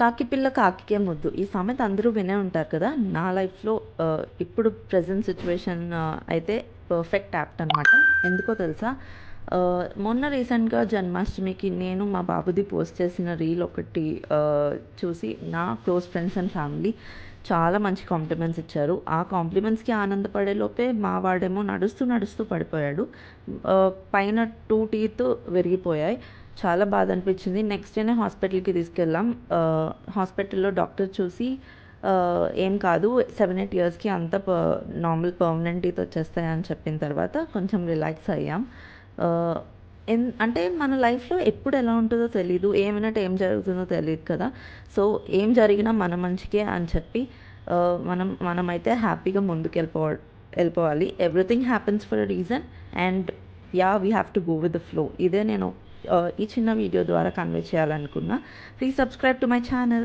కాకి పిల్ల కాకికే వద్దు ఈ సామెత అందరూ వినే ఉంటారు కదా. నా లైఫ్లో ఇప్పుడు ప్రజెంట్ సిచ్యువేషన్ అయితే పర్ఫెక్ట్ యాప్ట్ అనమాట ఎందుకో తెలుసా? మొన్న రీసెంట్గా జన్మాష్టమికి నేను మా బాబుది పోస్ట్ చేసిన రీల్ ఒకటి చూసి నా క్లోజ్ ఫ్రెండ్స్ అండ్ ఫ్యామిలీ చాలా మంచి కాంప్లిమెంట్స్ ఇచ్చారు. ఆ కాంప్లిమెంట్స్కి ఆనందపడే లోపే మా వాడేమో నడుస్తూ నడుస్తూ పడిపోయాడు. పైన టూ టీత్ విరిగిపోయాయి. చాలా బాధ అనిపించింది. నెక్స్ట్ డేనే హాస్పిటల్కి తీసుకెళ్ళాం. హాస్పిటల్లో డాక్టర్ చూసి ఏం కాదు సెవెన్ ఎయిట్ ఇయర్స్కి అంత నార్మల్ పర్మనెంట్ టీత్ వచ్చేస్తాయని చెప్పిన తర్వాత కొంచెం రిలాక్స్ అయ్యాం. ఎన్ అంటే మన లైఫ్లో ఎప్పుడు ఎలా ఉంటుందో తెలీదు ఏమైనా ఏం జరుగుతుందో తెలియదు కదా. సో ఏం జరిగినా మన మంచికే అని చెప్పి మనం మనమైతే హ్యాపీగా ముందుకు వెళ్ళిపో వెళ్ళిపోవాలి. Everything happens for a reason and yeah we have to go with the flow ఇదే నేను ఈ చిన్న వీడియో ద్వారా కన్వే చేయాలనుకున్నా. Please subscribe to my channel